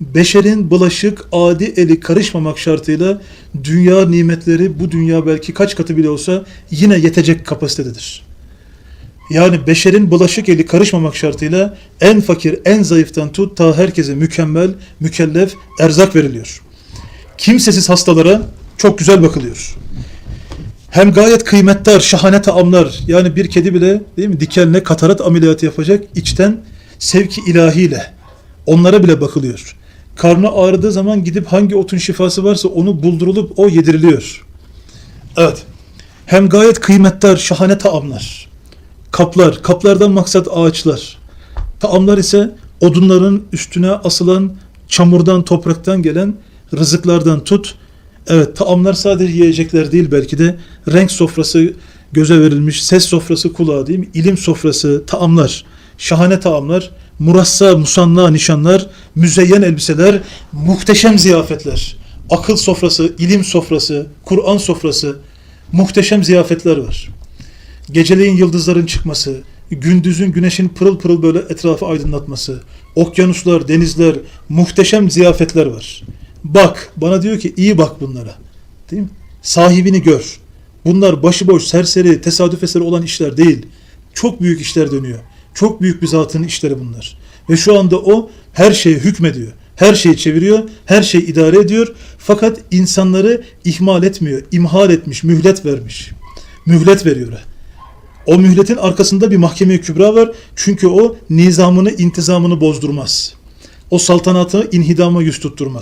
Beşerin bulaşık, adi eli karışmamak şartıyla dünya nimetleri bu dünya belki kaç katı bile olsa yine yetecek kapasitededir. Yani beşerin bulaşık eli karışmamak şartıyla en fakir, en zayıftan tut ta herkese mükemmel, mükellef erzak veriliyor. Kimsesiz hastalara çok güzel bakılıyor. Hem gayet kıymetdar, şahane taamlar. Yani bir kedi bile değil mi dikenle katarat ameliyatı yapacak içten sevki ilahiyle. Onlara bile bakılıyor. Karnı ağrıdığı zaman gidip hangi otun şifası varsa onu buldurulup o yediriliyor. Evet. Hem gayet kıymetdar, şahane taamlar. Kaplar, kaplardan maksat ağaçlar. Taamlar ise odunların üstüne asılan çamurdan, topraktan gelen rızıklardan tut. Evet, taamlar sadece yiyecekler değil belki de renk sofrası göze verilmiş, ses sofrası kulağa değil mi? İlim sofrası, taamlar, şahane taamlar, murassa, musanna nişanlar, müzeyyen elbiseler, muhteşem ziyafetler, akıl sofrası, ilim sofrası, Kur'an sofrası, muhteşem ziyafetler var. Geceleyin yıldızların çıkması, gündüzün güneşin pırıl pırıl böyle etrafı aydınlatması, okyanuslar, denizler, muhteşem ziyafetler var. Bak, bana diyor ki iyi bak bunlara. Değil mi? Sahibini gör. Bunlar başıboş, serseri, tesadüf eseri olan işler değil. Çok büyük işler dönüyor. Çok büyük bir zatın işleri bunlar. Ve şu anda o her şeye hükmediyor. Her şeyi çeviriyor, her şeyi idare ediyor. Fakat insanları ihmal etmiyor. İmhal etmiş, mühlet vermiş. Mühlet veriyor. O mühletin arkasında bir mahkeme kübra var. Çünkü o nizamını, intizamını bozdurmaz. O saltanatı inhidama yüz tutturmaz.